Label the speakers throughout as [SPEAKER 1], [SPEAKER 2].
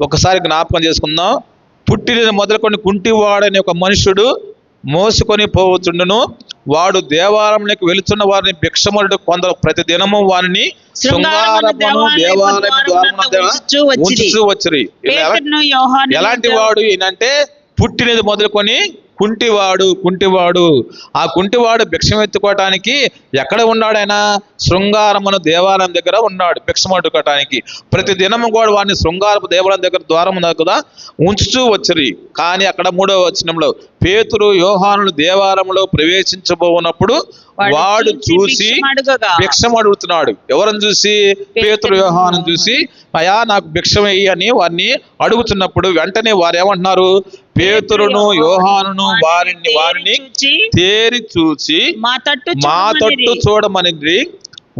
[SPEAKER 1] ఒకసారి జ్ఞాపకం చేసుకుందాం. పుట్టిన మొదలుకొని కుంటివాడని ఒక మనుషుడు మోసుకొని పోవచ్చుండును. వాడు దేవాలయంలోకి వెళుతున్న వారిని భిక్షముడు కొందరు ప్రతి దినము వారిని
[SPEAKER 2] వచ్చిరి.
[SPEAKER 1] ఎలాంటి వాడు ఈయనంటే పుట్టినది మొదలుకొని కుంటివాడు కుంటివాడు. ఆ కుంటివాడు భిక్షం ఎత్తుకోవటానికి ఎక్కడ ఉన్నాడు ఆయన? శృంగారమును దేవాలయం దగ్గర ఉన్నాడు భిక్షం ఎత్తుకోవటానికి ప్రతి దినము కూడా వాడిని శృంగారపు దేవాలయం దగ్గర ద్వారం దగ్గర ఉంచుతూ వచ్చిరి. కానీ అక్కడ మూడో వచనంలో పేతురు యోహానులు దేవాలయంలో ప్రవేశించబోనప్పుడు వాడు చూసి భిక్షం అడుగుతున్నాడు ఎవరిని చూసి? పేతురు యోహాను చూసి అయా నాకు భిక్షం వెయ్యి అని వారిని అడుగుతున్నప్పుడు వెంటనే వారు ఏమంటున్నారు పేతురును యోహానును వారిని వారిని తేరి చూసి
[SPEAKER 2] మా తట్టు
[SPEAKER 1] మా తట్టు. చూడమని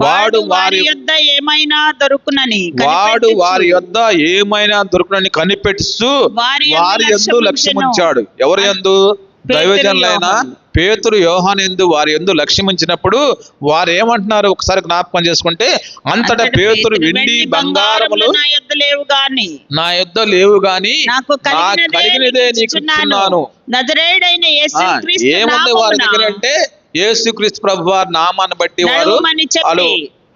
[SPEAKER 1] వాడు
[SPEAKER 2] వారి యొద్ద ఏమైనా దొరుకునని
[SPEAKER 1] వాడు వారి యొద్ద ఏమైనా దొరుకునని కనిపెట్టు
[SPEAKER 2] వారి యందు
[SPEAKER 1] ఎందు లక్ష్యం. ఉంచాడు ఎవరి ఎందు దైవజనులైన. పేతురు యోహాన్ ఎందు వారి ఎందు లక్ష్యం ఉంచినప్పుడు వారు ఏమంటున్నారు ఒకసారి జ్ఞాపకం చేసుకుంటే అంతటా పేతురు వెండి బంగారములు
[SPEAKER 2] నా యొద్ద లేవు గాని
[SPEAKER 1] నా యొద్ద లేవు గాని
[SPEAKER 2] నాకు
[SPEAKER 1] కలిగినదే ఇస్తున్నాను ఏముంది వారి దగ్గర అంటే యేసుక్రీస్తు ప్రభు వారి నామాన్ని బట్టి వారు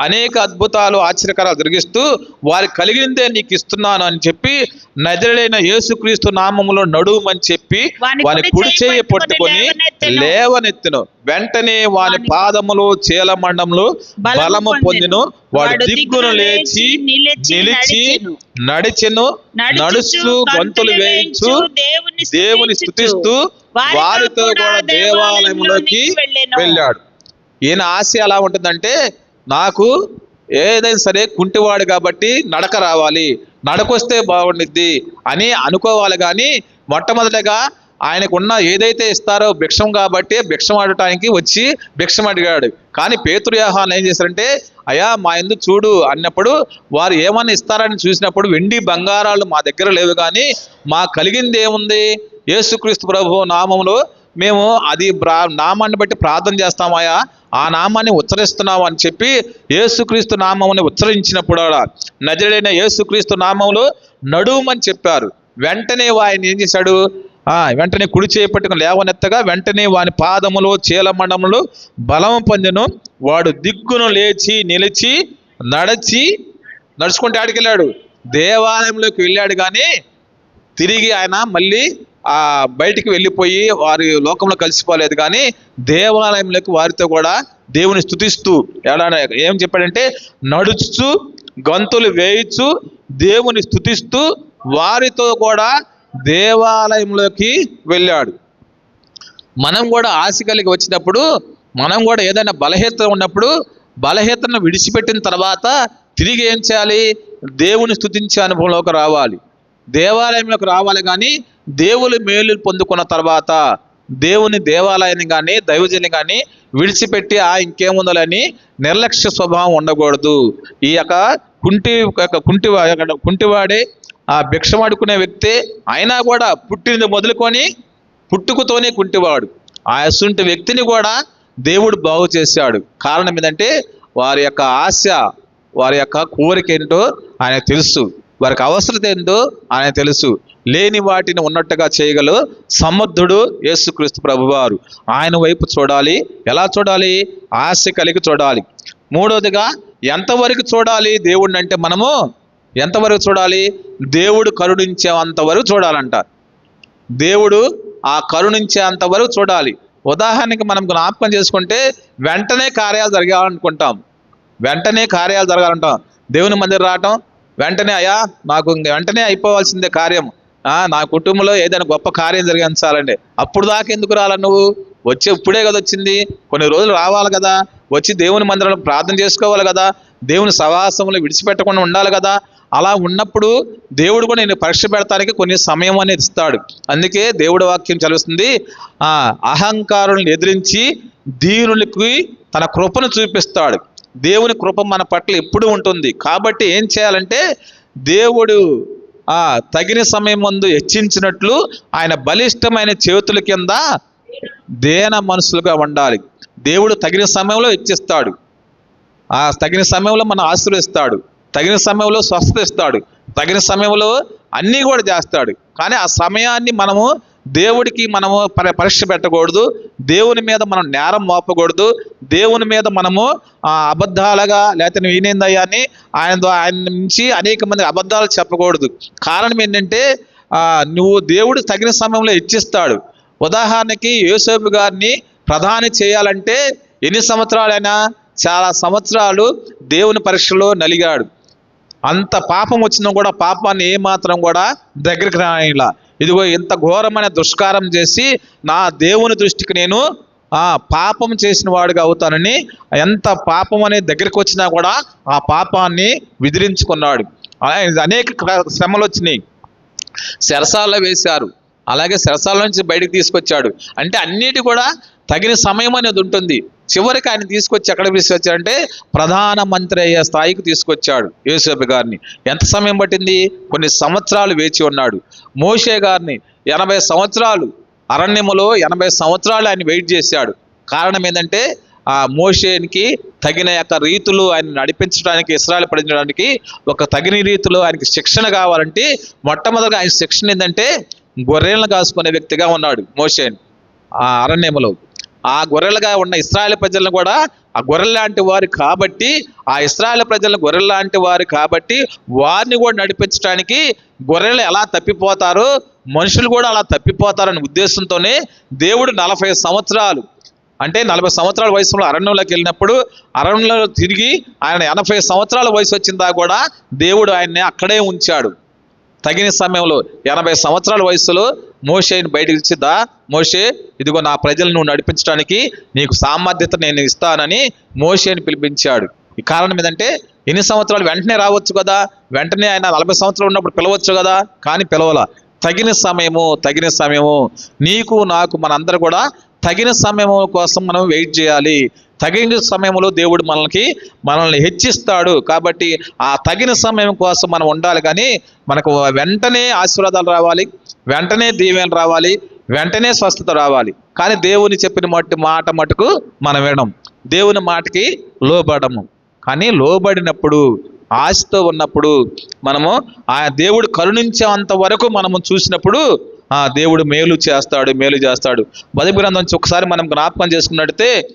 [SPEAKER 1] అనేక అద్భుతాలు ఆశ్చర్యకరాలు జరిగిస్తూ వారి కలిగినదే నీకు ఇస్తున్నాను అని చెప్పి నజరుడైన యేసుక్రీస్తు నామములో నడుమని చెప్పి
[SPEAKER 2] వాని కుడి చేయి పట్టుకొని లేవనెత్తెను.
[SPEAKER 1] వెంటనే వాని పాదములు చీలమండములు
[SPEAKER 2] బలము
[SPEAKER 1] బలము పొందిను. వాడు దిగ్గును లేచి
[SPEAKER 2] నిలిచి నడిచెను.
[SPEAKER 1] నడుస్తూ గొంతులు వేయించు
[SPEAKER 2] దేవుని
[SPEAKER 1] దేవుని స్థుతిస్తూ వారితో కూడా దేవాలయంలోకి వెళ్ళాడు. ఈయన ఆశ ఎలా ఉంటుందంటే నాకు ఏదైనా సరే కుంటివాడు కాబట్టి నడక రావాలి. నడకొస్తే బాగుండిద్ది అని అనుకోవాలి కానీ మొట్టమొదటగా ఆయనకున్న ఏదైతే ఇస్తారో భిక్షం కాబట్టి భిక్షం ఆడటానికి వచ్చి భిక్షం అడిగాడు. కానీ పేతురు యాహాన్ ఏం చేశారంటే అయ్యా మా ఎందు చూడు అన్నప్పుడు వారు ఏమన్నా ఇస్తారని చూసినప్పుడు వెండి బంగారాలు మా దగ్గర లేవు కానీ మా కలిగింది ఏముంది? యేసుక్రీస్తు ప్రభు నామంలో మేము అది ప్రా నామాన్ని బట్టి ప్రార్థన చేస్తామయ్యా ఆ నామాన్ని ఉచ్చరిస్తున్నాము అని చెప్పి ఏసుక్రీస్తు నామముని ఉచ్చరించినప్పుడు నజరైన యేసుక్రీస్తు నామములో నడుమని చెప్పారు. వెంటనే ఆయన ఏం చేశాడు? వెంటనే కుడి చేపట్టుకుని లేవనెత్తగా వెంటనే వాని పాదములు చీలమండములు బలం పొందెను. వాడు దిగ్గును లేచి నిలిచి నడచి నడుచుకుంటే ఆడికి వెళ్ళాడు దేవాలయంలోకి వెళ్ళాడు కానీ తిరిగి ఆయన మళ్ళీ ఆ బయటికి వెళ్ళిపోయి వారి లోకంలో కలిసిపోలేదు కానీ దేవాలయంలోకి వారితో కూడా దేవుని స్థుతిస్తూ ఎలా ఏం చెప్పాడంటే నడుచు గంతులు వేయిచు దేవుని స్థుతిస్తూ వారితో కూడా దేవాలయంలోకి వెళ్ళాడు. మనం కూడా ఆశ కలిగి వచ్చినప్పుడు మనం కూడా ఏదైనా బలహీనత ఉన్నప్పుడు బలహీనతను విడిచిపెట్టిన తర్వాత తిరిగి ఏం చేయాలి? దేవుని స్థుతించే అనుభవంలోకి రావాలి. దేవాలయంలోకి రావాలి కానీ దేవుని మేలు పొందుకున్న తర్వాత దేవుని దేవాలయాన్ని కానీ దైవజని కానీ విడిచిపెట్టి ఆ ఇంకేముందని నిర్లక్ష్య స్వభావం ఉండకూడదు. ఈ యొక్క కుంటి యొక్క కుంటివాడే ఆ భిక్షమాడుకునే వ్యక్తి అయినా కూడా పుట్టినది మొదలుకొని పుట్టుకతోనే కుంటివాడు. ఆ అసుంటి వ్యక్తిని కూడా దేవుడు బాగు చేశాడు. కారణం ఏంటంటే వారి యొక్క ఆశ వారి యొక్క కోరిక ఏంటో ఆయన తెలుసు. వారికి అవసరత ఏందో ఆయన తెలుసు. లేని వాటిని ఉన్నట్టుగా చేయగల సమర్థుడు యేసుక్రీస్తు ప్రభువారు. ఆయన వైపు చూడాలి. ఎలా చూడాలి? ఆశ కలిగి చూడాలి. మూడవదిగా ఎంతవరకు చూడాలి దేవుడిని అంటే మనము ఎంతవరకు చూడాలి? దేవుడు కరుణించేంత వరకు చూడాలంట. దేవుడు ఆ కరుణించేంత వరకు చూడాలి. ఉదాహరణకి మనం జ్ఞాపకం చేసుకుంటే వెంటనే కార్యాలు జరగాలనుకుంటాం. వెంటనే కార్యాలు జరగాలంటాం. దేవుని మందిరం రావటం వెంటనే అయ్యా నాకు వెంటనే అయిపోవాల్సిందే కార్యం నా కుటుంబంలో ఏదైనా గొప్ప కార్యం జరిగించాలండి అప్పుడు దాకా ఎందుకు రాలా నువ్వు? వచ్చి ఇప్పుడే కదా వచ్చింది. కొన్ని రోజులు రావాలి కదా. వచ్చి దేవుని మందిరంలో ప్రార్థన చేసుకోవాలి కదా. దేవుని సవాసంలో విడిచిపెట్టకుండా ఉండాలి కదా. అలా ఉన్నప్పుడు దేవుడు కూడా నేను పరీక్ష పెడతానికి కొన్ని సమయం అనేది ఇస్తాడు. అందుకే దేవుడి వాక్యం చదువుతుంది. అహంకారులను ఎదిరించి దీనులకి తన కృపను చూపిస్తాడు. దేవుని కృప మన పట్ల ఎప్పుడు ఉంటుంది. కాబట్టి ఏం చేయాలంటే దేవుడు ఆ తగిన సమయం ముందు హెచ్చించినట్లు ఆయన బలిష్టమైన చేతుల కింద దేన మనసులుగా ఉండాలి. దేవుడు తగిన సమయంలో హెచ్చిస్తాడు. ఆ తగిన సమయంలో మనం ఆశీర్వదిస్తాడు. తగిన సమయంలో స్వస్థత ఇస్తాడు. తగిన సమయంలో అన్నీ కూడా చేస్తాడు. కానీ ఆ సమయాన్ని మనము దేవుడికి మనము పరీక్ష పెట్టకూడదు. దేవుని మీద మనం నేరం మోపకూడదు. దేవుని మీద మనము అబద్ధాలుగా లేకపోతే నువ్వు ఈయనేందయ్యా అని ఆయన ఆయన నుంచి అనేక మంది అబద్ధాలు చెప్పకూడదు. కారణం ఏంటంటే నువ్వు దేవుడు తగిన సమయంలో ఇచ్చిస్తాడు. ఉదాహరణకి యోసేపు గారిని ప్రధాని చేయాలంటే ఎన్ని సంవత్సరాలైనా చాలా సంవత్సరాలు దేవుని పరీక్షలో నలిగాడు. అంత పాపం వచ్చినా కూడా పాపాన్ని ఏమాత్రం కూడా దగ్గరికి రానిలా ఇదిగో ఇంత ఘోరమైన దుష్కారం చేసి నా దేవుని దృష్టికి నేను ఆ పాపం చేసిన వాడిగా అవుతానని ఎంత పాపం అనేది దగ్గరికి వచ్చినా కూడా ఆ పాపాన్ని విదిలించుకున్నాడు. అనేక శ్రమలు వచ్చినాయి. శరసాల వేశారు. అలాగే శరసాల నుంచి బయటకు తీసుకొచ్చాడు. అంటే అన్నిటి కూడా తగిన సమయం అనేది ఉంటుంది. చివరికి ఆయన తీసుకొచ్చి ఎక్కడ తీసుకొచ్చాడంటే ప్రధాన మంత్రి అయ్యే స్థాయికి తీసుకొచ్చాడు యేసేపు గారిని. ఎంత సమయం పట్టింది? కొన్ని సంవత్సరాలు వేచి ఉన్నాడు. మోషే గారిని ఎనభై సంవత్సరాలు అరణ్యములో ఎనభై సంవత్సరాలు ఆయన వెయిట్ చేశాడు. కారణం ఏంటంటే ఆ మోషేనికి తగిన యొక్క రీతులు ఆయన నడిపించడానికి ఇస్రాయల్ పడించడానికి ఒక తగిన రీతిలో ఆయనకి శిక్షణ కావాలంటే మొట్టమొదటిగా ఆయన శిక్షణ ఏంటంటే గొర్రెలను కాసుకునే వ్యక్తిగా ఉన్నాడు మోషేన్ ఆ అరణ్యములో. ఆ గొర్రెలుగా ఉన్న ఇస్రాయల్ ప్రజలను కూడా ఆ గొర్రెలాంటి వారు కాబట్టి ఆ ఇస్రాయల్ ప్రజలను గొర్రెలాంటి వారు కాబట్టి వారిని కూడా నడిపించడానికి గొర్రెలు ఎలా తప్పిపోతారో మనుషులు కూడా అలా తప్పిపోతారనే ఉద్దేశంతోనే దేవుడు నలభై సంవత్సరాలు అంటే నలభై సంవత్సరాల వయసులో అరణ్యంలోకి వెళ్ళినప్పుడు అరణ్యంలో తిరిగి ఆయన ఎనభై సంవత్సరాల వయసు వచ్చిందా కూడా దేవుడు ఆయన్ని అక్కడే ఉంచాడు. తగిన సమయంలో ఎనభై సంవత్సరాల వయసులో మోషేని బయటకు ఇచ్చి దా మోషే ఇదిగో నా ప్రజలను నువ్వు నడిపించడానికి నీకు సామర్థ్యత నేను ఇస్తానని మోషేని పిలిపించాడు. ఈ కారణం ఏంటంటే ఎన్ని సంవత్సరాలు వెంటనే రావచ్చు కదా? వెంటనే ఆయన నలభై సంవత్సరాలు ఉన్నప్పుడు పిలవచ్చు కదా? కానీ పిలవల. తగిన సమయము తగిన సమయము. నీకు నాకు మనందరూ కూడా తగిన సమయము కోసం మనం వెయిట్ చేయాలి. తగిన సమయంలో దేవుడు మనకి మనల్ని హెచ్చిస్తాడు. కాబట్టి ఆ తగిన సమయం కోసం మనం ఉండాలి. కానీ మనకు వెంటనే ఆశీర్వాదాలు రావాలి. వెంటనే దీవెనలు రావాలి. వెంటనే స్వస్థత రావాలి. కానీ దేవుని చెప్పిన మట్టి మాట మటుకు మనం వినం దేవుని మాటకి లోబడము. కానీ లోబడినప్పుడు ఆశతో ఉన్నప్పుడు మనము ఆ దేవుడు కరుణించేంత వరకు మనము చూసినప్పుడు ఆ దేవుడు మేలు చేస్తాడు మేలు చేస్తాడు. బది గ్రంథం నుంచి ఒకసారి మనం జ్ఞాపకం చేసుకున్నట్టయితే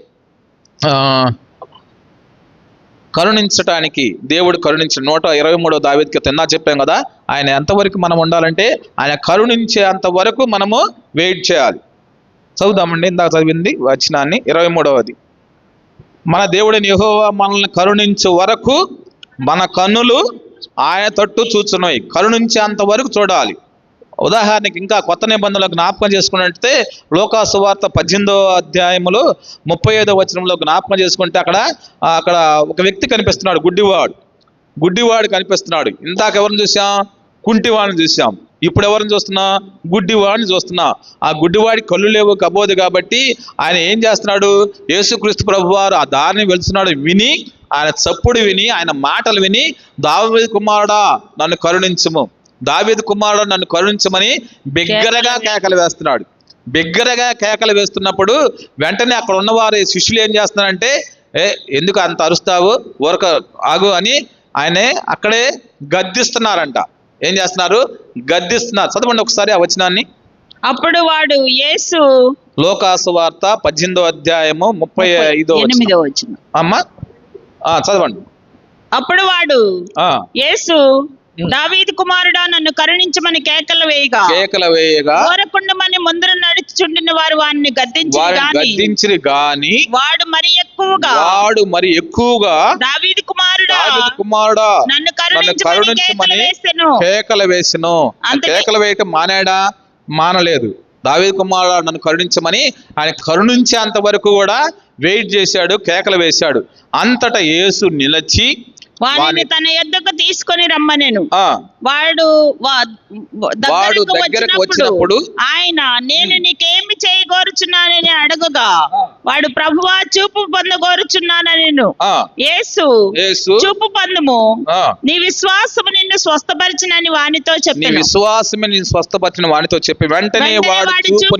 [SPEAKER 1] కరుణించటానికి దేవుడు కరుణించిన నూట ఇరవై మూడో దావేదికి తిన్నా చెప్పాం కదా ఆయన ఎంతవరకు మనం ఉండాలంటే ఆయన కరుణించే వరకు మనము వెయిట్ చేయాలి. చదువుదామండి ఇందాక చదివింది వచనాన్ని ఇరవై మూడవది. మన దేవుడిని యెహోవా మనల్ని కరుణించే వరకు మన కన్నులు ఆయన తట్టు చూచున్నాయి కరుణించేంత వరకు చూడాలి. ఉదాహరణకి ఇంకా కొత్త నిబంధనలు జ్ఞాపకం చేసుకున్నట్టే లోకాసువార్త పద్దెనిమిదో అధ్యాయములో ముప్పై ఐదో వచనంలో జ్ఞాపకం చేసుకుంటే అక్కడ అక్కడ ఒక వ్యక్తి కనిపిస్తున్నాడు గుడ్డివాడు. గుడ్డివాడు కనిపిస్తున్నాడు. ఇందాక ఎవరిని చూసాం కుంటివాడిని చూసాం ఇప్పుడు ఎవరిని చూస్తున్నా? గుడ్డివాడిని చూస్తున్నా. ఆ గుడ్డివాడి కళ్ళు లేవు కబోదు కాబట్టి ఆయన ఏం చేస్తున్నాడు? యేసుక్రీస్తు ప్రభు వారు ఆ దారిని వెళ్తున్నాడు విని ఆయన చప్పుడు విని ఆయన మాటలు విని దావీ కుమారుడా నన్ను కరుణించుము. దావీదు కుమారుడు నన్ను కరుణించమని బిగ్గరగా కేకలు వేస్తున్నాడు. బిగ్గరగా కేకలు వేస్తున్నప్పుడు వెంటనే అక్కడ ఉన్నవారు శిష్యులు ఏం చేస్తున్నారంటే ఏ ఎందుకు అంత అరుస్తావు? ఊరక ఆగు అని ఆయనే అక్కడే గద్దిస్తున్నారంట. ఏం చేస్తున్నారు? గద్దిస్తున్నారు. చదవండి ఒకసారి ఆ వచనాన్ని.
[SPEAKER 2] అప్పుడు వాడు యేసు
[SPEAKER 1] లోకాసు వార్త పద్దెనిమిదో అధ్యాయము ముప్పై ఐదో.
[SPEAKER 2] ఎనిమిదో వచ్చిన
[SPEAKER 1] అమ్మా? ఆ, చదవండి.
[SPEAKER 2] అప్పుడు వాడు యేసు దావీదు కుమారుడా నన్ను కరుణించమని కేకలు వేయగా.
[SPEAKER 1] కేకలు వేయగా.
[SPEAKER 2] ఓరకుండమని ముందర నడుచుచుండిన వారు వారిని గద్దించి
[SPEAKER 1] వారిని
[SPEAKER 2] గాని.
[SPEAKER 1] గద్దించిరి గాని.
[SPEAKER 2] వాడు మరి ఎక్కువగా.
[SPEAKER 1] వాడు మరి ఎక్కువగా.
[SPEAKER 2] దావీదు కుమారుడా
[SPEAKER 1] దావీదు కుమారుడా
[SPEAKER 2] నన్ను కరుణించమని కేకలు వేసెను.
[SPEAKER 1] కేకలు వేయటం మానాడా? మానలేదు. దావీదు కుమారుడు నన్ను కరుణించమని ఆయన కరుణించేంత వరకు కూడా వెయిట్ చేశాడు కేకలు వేశాడు. అంతటా యేసు నిలచి వాని-
[SPEAKER 2] తన యొద్దకు తీసుకొని రమ్మనెను. వాడు
[SPEAKER 1] వాడు
[SPEAKER 2] దగ్గరకు వచ్చినప్పుడు ఆయన నేను నీకేమి చేయగోరుచున్నానని అడగగా. వాడు ప్రభువా చూపు పొందగోరుచున్నానని
[SPEAKER 1] ఆ.
[SPEAKER 2] యేసు
[SPEAKER 1] యేసు.
[SPEAKER 2] చూపు పొందుము. నీ విశ్వాసము నిన్ను స్వస్థపరిచినని వానితో
[SPEAKER 1] నీ
[SPEAKER 2] చెప్పాను.
[SPEAKER 1] విశ్వాసమే నేను స్వస్థపరిచిన వానితో చెప్పి వెంటనే వాడు చూపు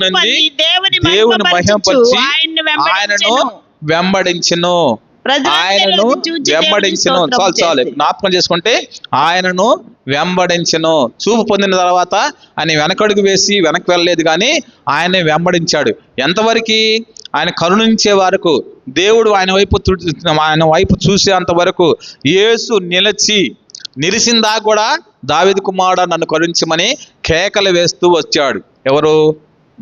[SPEAKER 2] దేవుని
[SPEAKER 1] దేవుని మహిమపరిచి
[SPEAKER 2] ఆయన్ను వెంబడించెను.
[SPEAKER 1] వెంబడించెను. ఆయనను వెంబడించను. చాలు చాలు. జ్ఞాపకం చేసుకుంటే ఆయనను వెంబడించను. చూపు పొందిన తర్వాత ఆయన వెనకడుగు వేసి వెనక్కి వెళ్ళలేదు కానీ ఆయన వెంబడించాడు. ఎంతవరకు? ఆయన కరుణించే వరకు దేవుడు ఆయన వైపు ఆయన వైపు చూసేంత వరకు యేసు నిలిచి నిలిచిందా కూడా దావిది కుమారుడు నన్ను కరుణించమని కేకలు వేస్తూ వచ్చాడు. ఎవరు?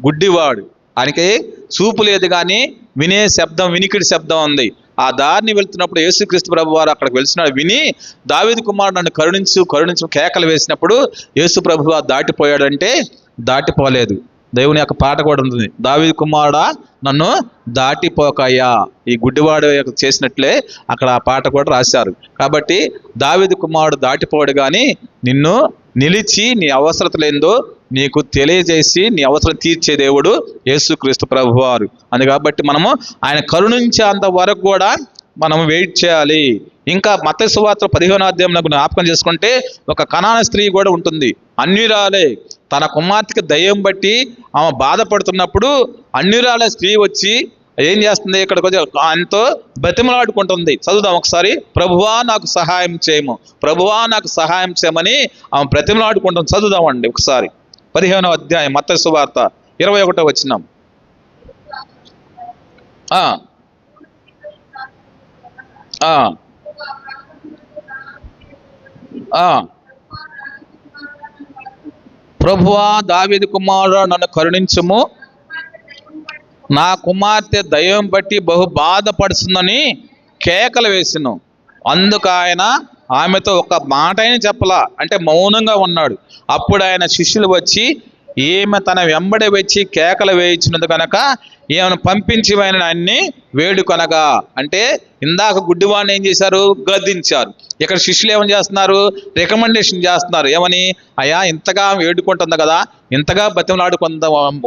[SPEAKER 1] గుడ్డివాడు. ఆయనకి చూపు లేదు కానీ వినే శబ్దం వినికిడి శబ్దం ఉంది. ఆ దారిని వెళ్తున్నప్పుడు యేసుక్రీస్తు ప్రభు వారు అక్కడికి వెళ్తున్నాడు విని దావేది కుమారుడు నన్ను కరుణించు కరుణించు కేకలు వేసినప్పుడు యేసు ప్రభు దాటిపోయాడంటే దాటిపోలేదు. దేవుని యొక్క పాట కూడా ఉంటుంది. దావి కుమారుడా నన్ను దాటిపోకయ్యా. ఈ గుడ్డివాడు చేసినట్లే అక్కడ ఆ పాట కూడా రాశారు. కాబట్టి దావిది కుమారుడు దాటిపోడు కానీ నిన్ను నిలిచి నీ అవసరత లేదో నీకు తెలియజేసి నీ అవసరం తీర్చే దేవుడు యేసుక్రీస్తు ప్రభువారు. అని కాబట్టి మనము ఆయన కరుణించేంత వరకు కూడా మనం వెయిట్ చేయాలి. ఇంకా మత సువార్త పదిహేను జ్ఞాపకం చేసుకుంటే ఒక కణాన స్త్రీ కూడా ఉంటుంది. అన్యురాలే తన కుమార్తెకి దయ్యం బట్టి ఆమె బాధపడుతున్నప్పుడు అన్యురాలే స్త్రీ వచ్చి ఏం చేస్తుంది? ఇక్కడికి వచ్చి ఆయనతో బతిమలాడుకుంటుంది చదువుదాం ఒకసారి. ప్రభువా నాకు సహాయం చేయము. ప్రభువా నాకు సహాయం చేయమని ఆమె బ్రతిమలాడుకుంటుంది. చదువుదామండి ఒకసారి. పదిహేనో అధ్యాయం మత సువార్త ఇరవై ఒకటో వచ్చినాం ప్రభువా దావీదు కుమారు నన్ను కరుణించుము. నా కుమార్తె దయ్యం బట్టి బహు బాధపడుతుందని కేకలు వేసిను. అందుకు ఆయన ఆమెతో ఒక మాట అయినా చెప్పలా. అంటే మౌనంగా ఉన్నాడు. అప్పుడు ఆయన శిష్యులు వచ్చి ఈమె తన వెంబడి వచ్చి కేకలు వేయించినది కనుక ఈమెను పంపించి ఆయన ఆయన్ని వేడుకొనగా. అంటే ఇందాక గుడ్డివాడిని ఏం చేశారు? గద్దించారు. ఇక్కడ శిష్యులు ఏమని చేస్తున్నారు? రికమెండేషన్ చేస్తున్నారు. ఏమని? అయ్యా ఇంతగా వేడుకుంటుంది కదా ఇంతగా బతిమలాడుకుంద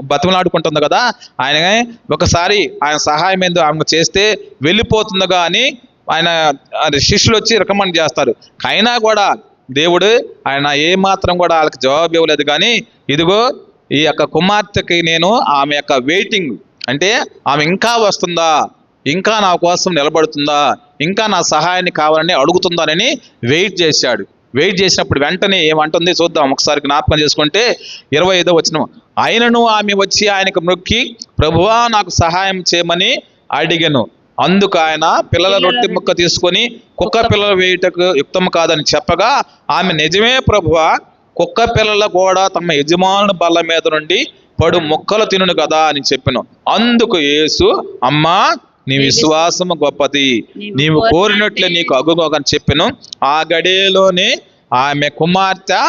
[SPEAKER 1] బతిమలాడుకుంటుంది కదా ఆయన ఒకసారి ఆయన సహాయం ఏందో ఆమెకు చేస్తే వెళ్ళిపోతుందిగా అని ఆయన శిష్యులు వచ్చి రికమెండ్ చేస్తారు. అయినా కూడా దేవుడు ఆయన ఏమాత్రం కూడా వాళ్ళకి జవాబు ఇవ్వలేదు. కానీ ఇదిగో ఈ యొక్క కుమార్తెకి నేను ఆమె యొక్క వెయిటింగ్ అంటే ఆమె ఇంకా వస్తుందా? ఇంకా నా కోసం నిలబడుతుందా? ఇంకా నా సహాయాన్ని కావాలని అడుగుతుందానని వెయిట్ చేశాడు. వెయిట్ చేసినప్పుడు వెంటనే ఏమంటుంది? చూద్దాం. ఒకసారి జ్ఞాపకం చేసుకుంటే ఇరవై ఐదో వచ్చిన ఆయనను ఆమె వచ్చి ఆయనకు మొక్కి ప్రభువా నాకు సహాయం చేయమని అడిగను. అందుకు ఆయన పిల్లల రొట్టె ముక్క తీసుకొని కుక్క పిల్లలు వేయుటకు యుక్తం కాదని చెప్పగా ఆమె నిజమే ప్రభువా కుక్క పిల్లల కూడా తమ యజమానుల బల్ల మీద నుండి పడు మొక్కలు తినును కదా అని చెప్పాను. అందుకు యేసు అమ్మా నీ విశ్వాసము గొప్పది. నీవు కోరినట్లే నీకు అగుగని చెప్పాను. ఆ గడియలోనే ఆమె కుమార్తె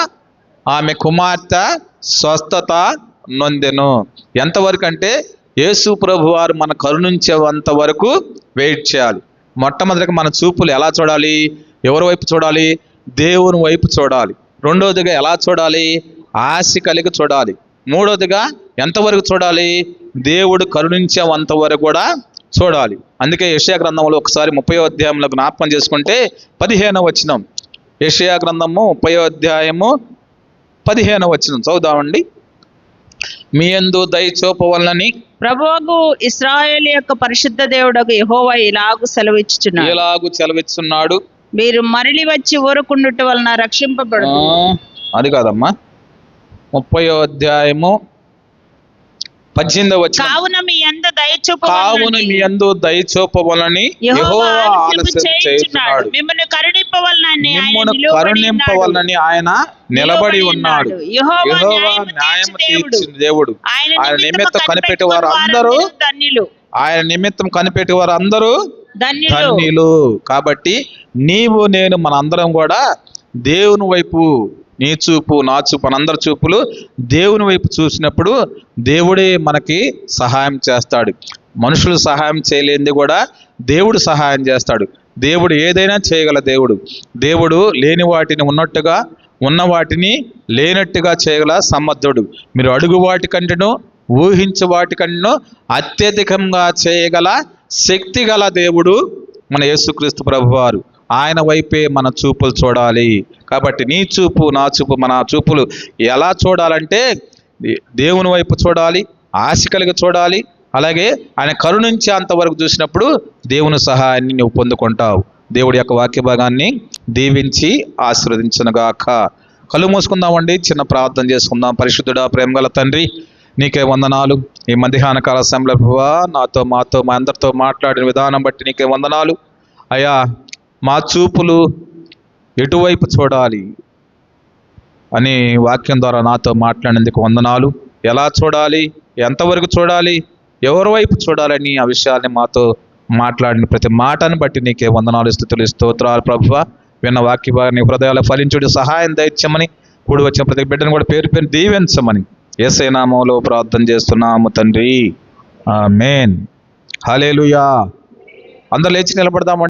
[SPEAKER 1] ఆమె కుమార్తె స్వస్థత నొందెను. ఎంతవరకు అంటే యేసు ప్రభు వారు మన కరుణించేంత వరకు వెయిట్ చేయాలి. మొట్టమొదటిగా మన చూపులు ఎలా చూడాలి? ఎవరి వైపు చూడాలి? దేవుని వైపు చూడాలి. రెండవదిగా ఎలా చూడాలి? ఆశ కలిగి చూడాలి. మూడవదిగా ఎంతవరకు చూడాలి? దేవుడు కరుణించేంత వరకు కూడా చూడాలి. అందుకే యషయా గ్రంథంలో ఒకసారి ముప్పై అధ్యాయంలో జ్ఞాపకం చేసుకుంటే పదిహేను వచనం. యషయా గ్రంథము ముప్పై అధ్యాయము పదిహేను వచనం. చదువుదామండి. మీ యందు దయ చూపవలనని
[SPEAKER 2] ప్రభువుకు ఇస్రాయేల్ యొక్క పరిశుద్ధ దేవుడకు యెహోవా ఇలాగు సెలవిచ్చుచున్నాడు.
[SPEAKER 1] ఎలాగు చెలవిస్తున్నాడు
[SPEAKER 2] మీరు మరలి వచ్చి ఊరుకుండుట వలన రక్షింపబడు
[SPEAKER 1] అది కాదమ్మా. ముప్పై అధ్యాయము పద్దెనిమిదవ వచ్చిన
[SPEAKER 2] కావున మీ అంద
[SPEAKER 1] కావున మీ
[SPEAKER 2] దయచూపవలనని
[SPEAKER 1] యందు దయ చూపవలని
[SPEAKER 2] యెహోవా
[SPEAKER 1] ఆలస్యం
[SPEAKER 2] చేయుచున్నాడు. మిమ్మల్ని కరుణింపవలనని.
[SPEAKER 1] కరుణింపవలనని ఆయన నిలబడి ఉన్నాడు.
[SPEAKER 2] యెహోవా తీర్చు దేవుడు. ఆయన
[SPEAKER 1] నిమిత్తం కనిపెట్టి వారు అందరూ ఆయన నిమిత్తం కనిపెట్టి వారు అందరూ
[SPEAKER 2] ధన్యులు.
[SPEAKER 1] ధన్యులు. కాబట్టి నీవు నేను మన అందరం కూడా దేవుని వైపు నీ చూపు నా చూపు మనందరి చూపులు దేవుని వైపు చూసినప్పుడు దేవుడే మనకి సహాయం చేస్తాడు. మనుషులు సహాయం చేయలేనిది కూడా దేవుడు సహాయం చేస్తాడు. దేవుడు ఏదైనా చేయగల దేవుడు. దేవుడు లేని వాటిని ఉన్నట్టుగా ఉన్న వాటిని లేనట్టుగా చేయగల సమర్థుడు. మీరు అడుగు వాటికంటేనూ ఊహించు వాటికంటేను అత్యధికంగా చేయగల శక్తి గల దేవుడు మన యేసుక్రీస్తు ప్రభువారు. ఆయన వైపే మన చూపులు చూడాలి. కాబట్టి నీ చూపు నా చూపు మన చూపులు ఎలా చూడాలంటే దే- దేవుని వైపు చూడాలి ఆశ కలిగి చూడాలి. అలాగే ఆయన కరుణించే అంతవరకు చూసినప్పుడు దేవుని సహాయాన్ని నువ్వు పొందుకుంటావు. దేవుడి యొక్క వాక్య భాగాన్ని దీవించి ఆశీర్వదించనుగాక. కళ్ళు మూసుకుందామండి చిన్న ప్రార్థన చేసుకుందాం. పరిశుద్ధుడా ప్రేమగల తండ్రి నీకే వందనాలు. ఈ మధ్యాహ్న కాల సమయంలో నాతో మాతో మా అందరితో మాట్లాడిన విధానం బట్టి నీకే వందనాలు. అయ్యా మా చూపులు ఎటువైపు చూడాలి అని వాక్యం ద్వారా నాతో మాట్లాడినందుకు వందనాలు. ఎలా చూడాలి? ఎంతవరకు చూడాలి? ఎవరి వైపు చూడాలని ఆ విషయాన్ని మాతో మాట్లాడిన ప్రతి మాటను బట్టి నీకే వందనాలు స్థుతులు స్తోత్రాలు ప్రభువ. విన్న వాక్య భాగాన్ని హృదయాలు ఫలించుడి సహాయం దయచ్చమని కూడి వచ్చిన ప్రతి బిడ్డను కూడా పేరు పేరు దీవించమని ఏసై నామంలో ప్రార్థన చేస్తున్నాము తండ్రి. ఆమేన్. హలేలుయా అందరు లేచి నిలబడదామంటే